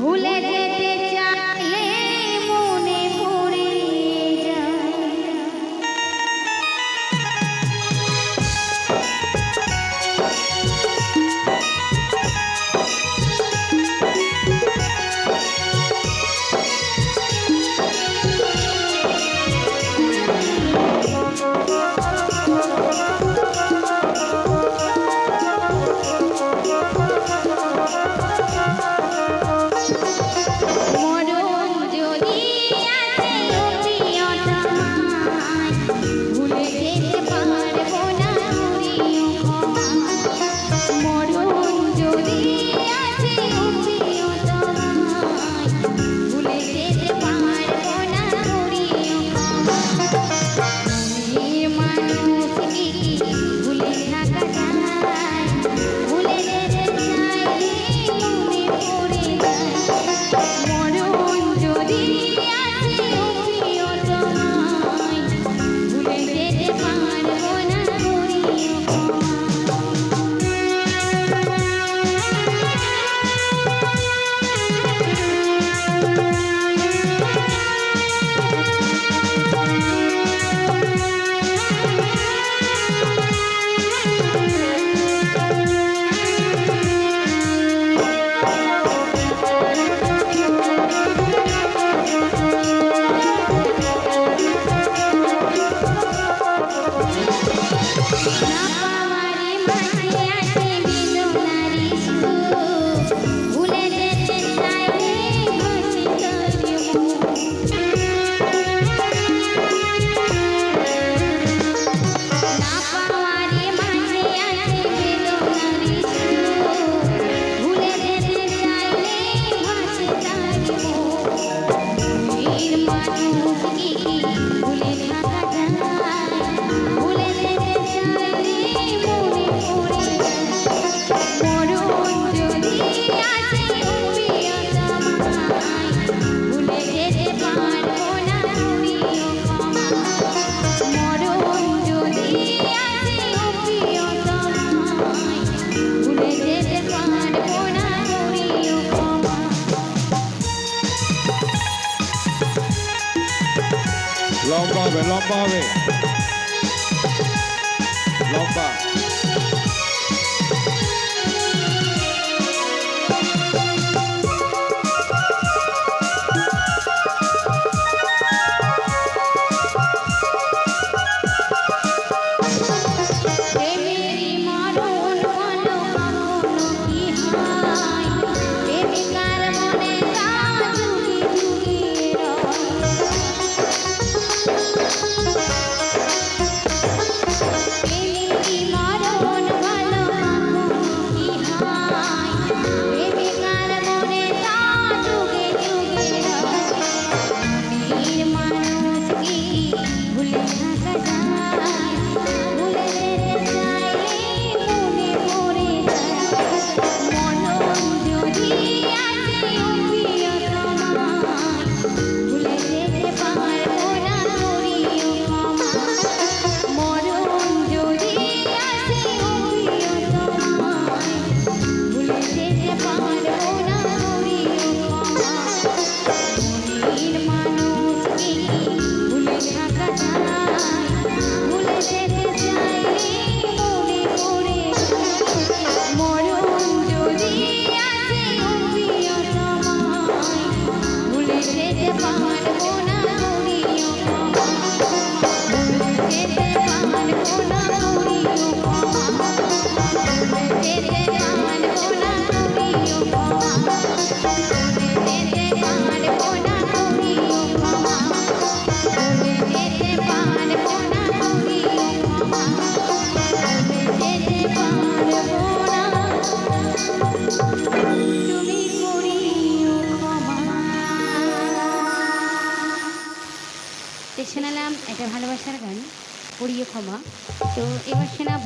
ভুলে যেতে いいいい লম্বা হবে লম্বা হবে লম্বা শোনালাম একটা ভালোবাসার গান পড়িয়ে ক্ষমা। তো এবার শোনাব